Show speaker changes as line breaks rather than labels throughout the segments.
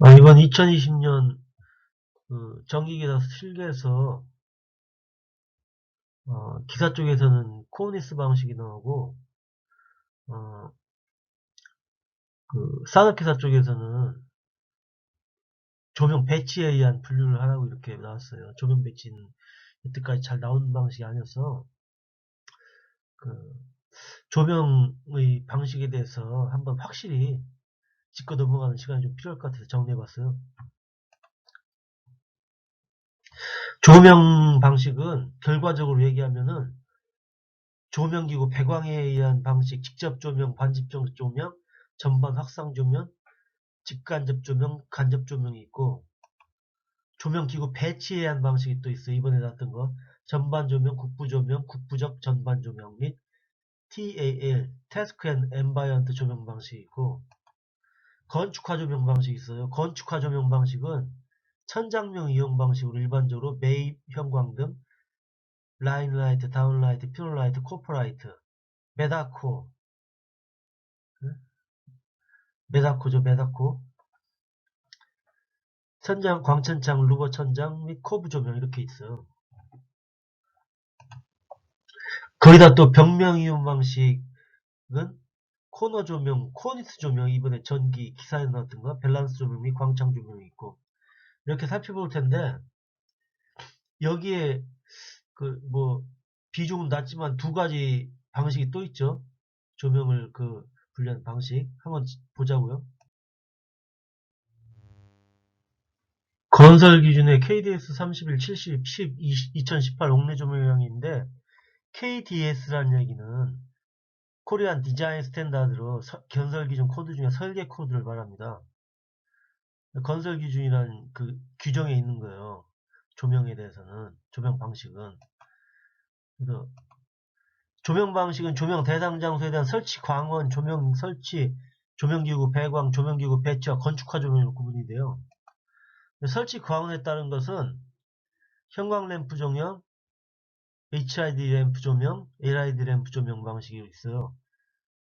아, 이번 2020년 그 전기기사 실계에서 어, 기사 쪽에서는 코니스 방식이 나오고 어, 그 산업기사 쪽에서는 조명 배치에 의한 분류를 하라고 이렇게 나왔어요. 조명 배치는 여태까지 잘 나온 방식이 아니어서 그 조명의 방식에 대해서 한번 확실히 짚고 넘어가는 시간이 좀 필요할 것 같아서 정리해봤어요. 조명 방식은 결과적으로 얘기하면은 조명기구 배광에 의한 방식, 직접 조명, 반집적 조명, 전반 확상 조명, 직간접 조명, 간접 조명이 있고 조명기구 배치에 의한 방식이 또 있어요. 이번에 나왔던 거 전반 조명, 국부 조명, 국부적 전반 조명 및 TAL, Task and Environment 조명 방식이 있고 건축화 조명 방식이 있어요. 건축화 조명 방식은 천장명 이용 방식으로 일반적으로 매입 형광등, 라인라이트, 다운라이트, 피놀라이트, 코퍼라이트, 메다코, 응? 메다코죠, 메다코. 천장, 광천창, 루버 천장 및 코브 조명 이렇게 있어요. 거기다 또 벽면 이용 방식은 코너 조명, 코니스 조명, 이번에 전기 기사에 나왔던 거, 밸런스 조명 및 광창 조명이 있고 이렇게 살펴볼 텐데 여기에 그 뭐 비중은 낮지만 두 가지 방식이 또 있죠. 조명을 그 분류하는 방식 한번 보자고요. 건설 기준의 KDS 31, 70, 10, 2018 옥내 조명량인데 KDS라는 얘기는 코리안 디자인 스탠다드로 서- 건설 기준 코드 중에 설계 코드를 말합니다. 건설 기준이라는 그 규정에 있는 거예요. 조명에 대해서는 조명 방식은 조명 방식은 조명 대상 장소에 대한 설치 광원, 조명 설치, 조명기구 배광, 조명기구 배치와 건축화 조명으로 구분이 돼요. 설치 광원에 따른 것은 형광 램프 조명, HID 램프 조명, LID 램프 조명 방식이 있어요.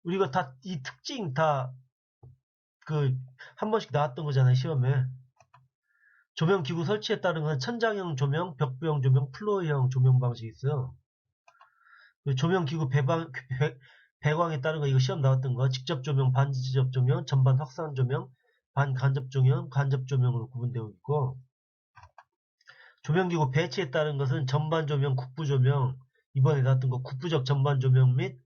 우리가 다 이 특징 다 그 한 번씩 나왔던 거잖아요 시험에. 조명 기구 설치에 따른 건 천장형 조명, 벽부형 조명, 플로어형 조명 방식이 있어요. 그 조명 기구 배방, 배, 배광에 따른 거 이거 시험 나왔던 거 직접 조명, 반지접 조명, 전반 확산 조명, 반간접 조명, 간접 조명으로 구분되어 있고 조명기구 배치에 따른 것은 전반 조명, 국부 조명, 이번에 나왔던 거 국부적 전반 조명 및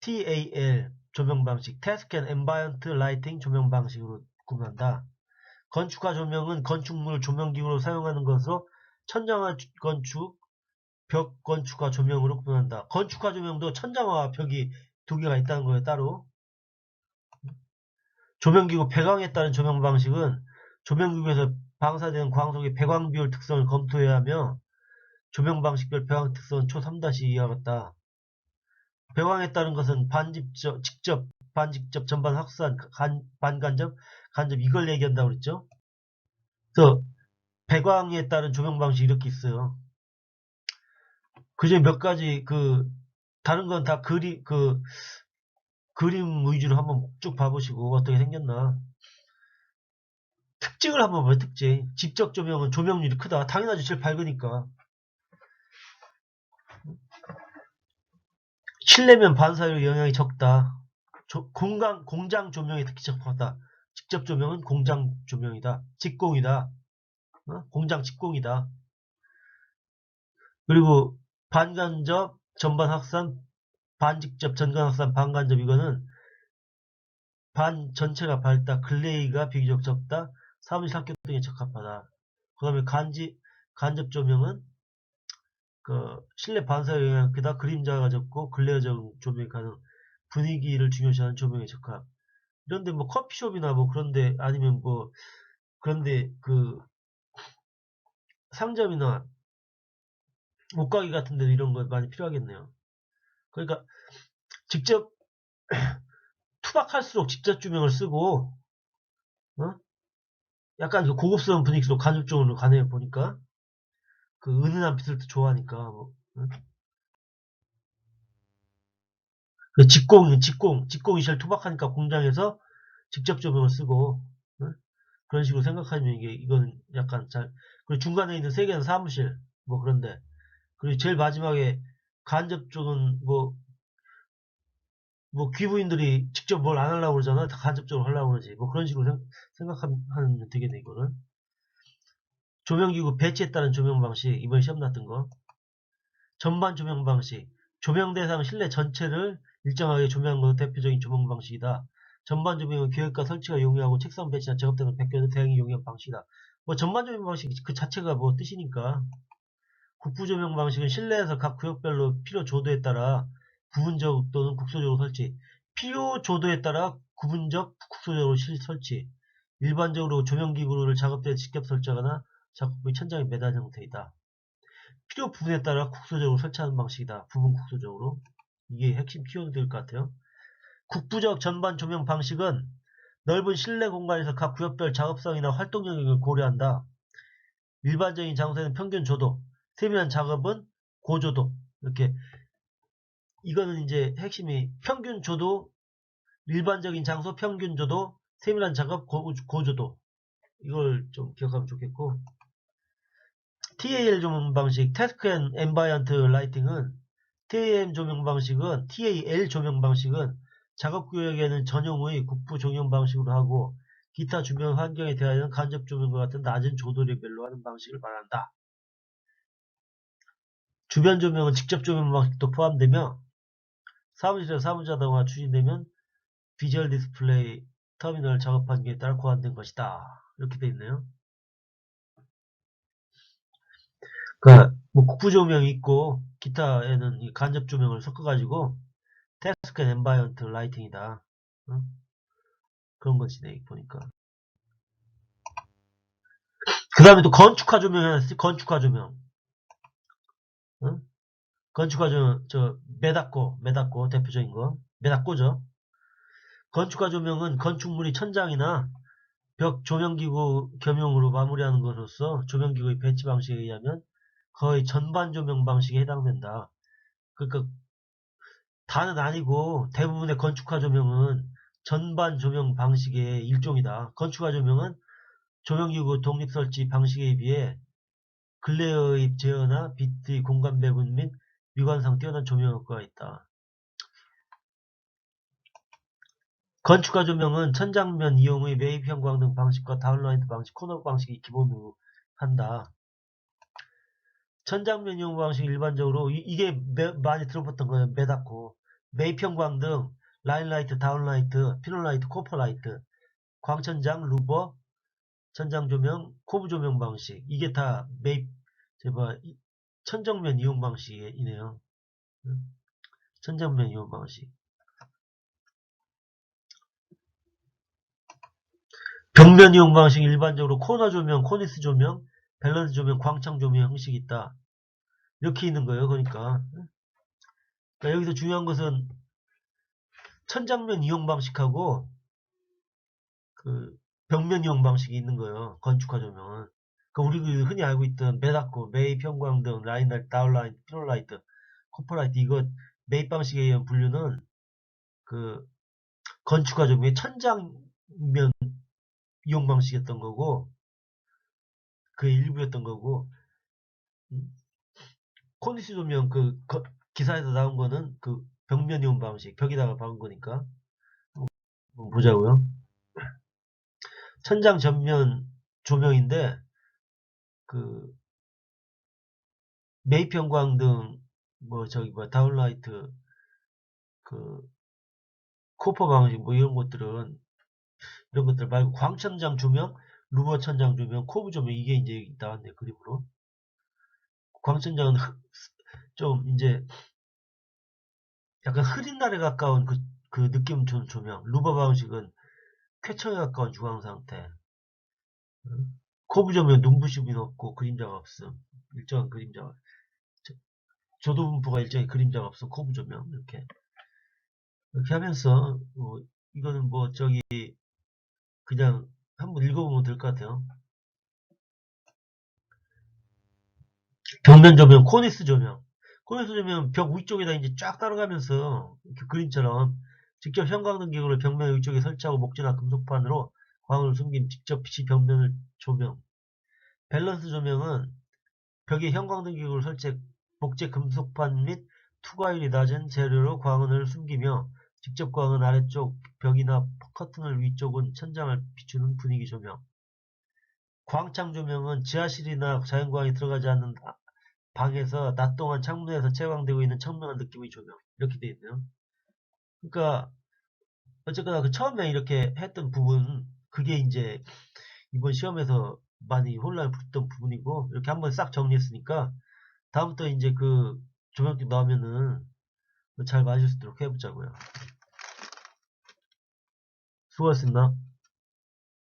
TAL 조명 방식, Task and Ambient Lighting 조명 방식으로 구분한다. 건축화 조명은 건축물 조명기구로 사용하는 것으로 천장화 주- 건축, 벽 건축화 조명으로 구분한다. 건축화 조명도 천장화와 벽이 두 개가 있다는 거예요, 따로. 조명기구 배광에 따른 조명 방식은 조명기구에서 방사되는 광속의 배광 비율 특성을 검토해야 하며 조명 방식별 배광 특성은 초 3-2와 같다. 배광에 따른 것은 반직접, 직접, 반직접, 전반 확산, 간, 반간접, 간접 이걸 얘기한다고 그랬죠. 그래서 배광에 따른 조명 방식이 이렇게 있어요. 그중에 몇 가지 그 다른 건 다 그리 그 그림 위주로 한번 쭉 봐보시고 어떻게 생겼나 특징을 한번 봐요 특징. 직접 조명은 조명률이 크다. 당연하죠. 제일 밝으니까. 실내면 반사율 영향이 적다. 조- 공간, 공장 조명이 특히 적하다. 직접 조명은 공장 조명이다. 직공이다. 어? 공장 직공이다. 그리고 반간접 전반 확산 반직접 전간 확산 반간접 이거는 반 전체가 밝다. 글레이가 비교적 적다 사무실 학교 등에 적합하다. 그 다음에 간지 간접 조명은 그 실내 반사 영향 크다 그림자가 적고 글레어 적 조명이 가능 분위기를 중요시하는 조명에 적합 이런데 뭐 커피숍이나 뭐 그런데 아니면 뭐 그런데 그 상점이나 옷가게 같은 데도 이런 거 많이 필요하겠네요. 그러니까 직접 투박할수록 직접 조명을 쓰고 어? 약간 그 고급스러운 분위기로 간접적으로 가네요 보니까 그 은은한 빛을 또 좋아하니까 뭐, 응? 그 직공 직공 직공이 제일 투박하니까 공장에서 직접 조명을 쓰고 응? 그런 식으로 생각하면 이게 이건 약간 잘 그리고 중간에 있는 세 개는 사무실 뭐 그런데 그리고 제일 마지막에 간접 쪽은 뭐 뭐 귀부인들이 직접 뭘 안 하려고 그러잖아. 다 간접적으로 하려고 그러지. 뭐 그런 식으로 생, 각하면 되겠네, 이거는. 조명기구 배치에 따른 조명 방식, 이번에 시험 났던 거. 전반 조명 방식. 조명 대상 실내 전체를 일정하게 조명한 것은 대표적인 조명 방식이다. 전반 조명은 기획과 설치가 용이하고 책상 배치나 작업 등을 벗겨도 대응이 용이한 방식이다. 뭐 전반 조명 방식 그 자체가 뭐 뜻이니까. 국부 조명 방식은 실내에서 각 구역별로 필요 조도에 따라 부분적 또는 국소적으로 설치. 필요 조도에 따라 구분적 국소적으로 실- 설치. 일반적으로 조명기구를 작업대에 직접 설치하거나 작업부의 천장에 매단 형태이다. 필요 부분에 따라 국소적으로 설치하는 방식이다. 부분 국소적으로. 이게 핵심 키워드일 것 같아요. 국부적 전반 조명 방식은 넓은 실내 공간에서 각 구역별 작업성이나 활동 영역을 고려한다. 일반적인 장소에는 평균 조도, 세밀한 작업은 고조도. 이렇게 이거는 이제 핵심이 평균 조도, 일반적인 장소 평균 조도, 세밀한 작업 고, 고조도. 이걸 좀 기억하면 좋겠고. TAL 조명 방식, 태스크 앤 엠바이언트 라이팅은 TAM 조명 방식은 TAL 조명 방식은 작업 구역에는 전용의 국부 조명 방식으로 하고 기타 주변 환경에 대하여는 간접 조명과 같은 낮은 조도 레벨로 하는 방식을 말한다. 주변 조명은 직접 조명 방식도 포함되며 사무실에서 사무자동화 추진되면 비주얼 디스플레이 터미널 작업 환경에 따라 고안된 것이다. 이렇게 되어 있네요. 그러니까 뭐 국부 조명이 있고 기타에는 이 간접 조명을 섞어가지고 테스크 앤 엠바이언트 라이팅이다. 응? 그런 것이네 보니까. 그 다음에 또 건축화 조명이 하나 있어요. 건축화 조명. 응? 건축화 조명, 저, 메다코, 메다코 대표적인 거. 메다코죠. 건축화 조명은 건축물이 천장이나 벽 조명기구 겸용으로 마무리하는 것으로서 조명기구의 배치 방식에 의하면 거의 전반 조명 방식에 해당된다. 그러니까 다는 아니고 대부분의 건축화 조명은 전반 조명 방식의 일종이다. 건축화 조명은 조명기구 독립 설치 방식에 비해 글레어의 제어나 빛의 공간 배분 및 미관상 뛰어난 조명 효과가 있다. 건축화 조명은 천장면 이용 의 매입 형광 등 방식과 다운라이트 방식, 코너 방식이 기본으로 한다. 천장면 이용 방식 일반적으로 이, 게 많이 들어봤던 거예요. 메다코, 매입 형광 등 라인라이트, 다운라이트, 피놀라이트, 코퍼라이트, 광천장, 루버, 천장 조명, 코브 조명 방식 이게 다 매입 제가 천정면 이용 방식이네요. 천정면 이용 방식. 벽면 이용 방식 일반적으로 코너 조명, 코니스 조명, 밸런스 조명, 광창 조명 형식이 있다. 이렇게 있는 거예요. 그러니까. 그러니까 여기서 중요한 것은 천장면 이용 방식하고 그 벽면 이용 방식이 있는 거예요. 건축화 조명은. 그 우리 흔히 알고 있던 메다코, 메이 평광 등 라인라이트, 다운라이트, 피놀라이트, 코퍼라이트 이거 메이 방식에 의한 분류는 그 건축화 조명의 천장면 이용 방식이었던 거고 그 일부였던 거고 음, 코니스 조명 그 거, 기사에서 나온 거는 그 벽면 이용 방식 벽에다가 박은 거니까 보자고요. 천장 전면 조명인데 그 메이평광 등 뭐 저기 뭐 다운라이트 그 코퍼 방식 뭐 이런 것들은 이런 것들 말고 광천장 조명, 루버 천장 조명, 코브 조명 이게 이제 나왔네 그림으로. 광천장은 좀 이제 약간 흐린 날에 가까운 그, 그 느낌 좋은 조명. 루버 방식은 쾌청에 가까운 주황 상태. 조명 눈부심이 높고 그림자가 없음. 일정한 그림자가. 조도 분포가 일정한 그림자가 없음. 조명 이렇게. 이렇게 하면서 뭐 이거는 뭐 저기 그냥 한번 읽어보면 될 것 같아요. 벽면 조명, 코니스 조명. 코니스 조명 벽 위쪽에다 이제 쫙 따라가면서 이렇게 그림처럼 직접 형광등 기구를 벽면 위쪽에 설치하고 목재나 금속판으로 광을 숨긴 직접 빛이 벽면을 조명. 밸런스 조명은 벽에 형광등기구를 설치, 목재 금속판 및 투과율이 낮은 재료로 광원을 숨기며 직접 광은 아래쪽 벽이나 커튼을 위쪽은 천장을 비추는 분위기 조명. 광창 조명은 지하실이나 자연광이 들어가지 않는 아- 방에서 낮 동안 창문에서 채광되고 있는 청명한 느낌의 조명. 이렇게 되어 있네요. 그러니까 어쨌거나 그 처음에 이렇게 했던 부분 그게 이제 이번 시험에서 많이 혼란을 불었던 부분이고 이렇게 한번 싹 정리했으니까 다음부터 이제 그 조명기 나오면은 잘 맞을 수 있도록 해보자고요. 수고하셨습니다.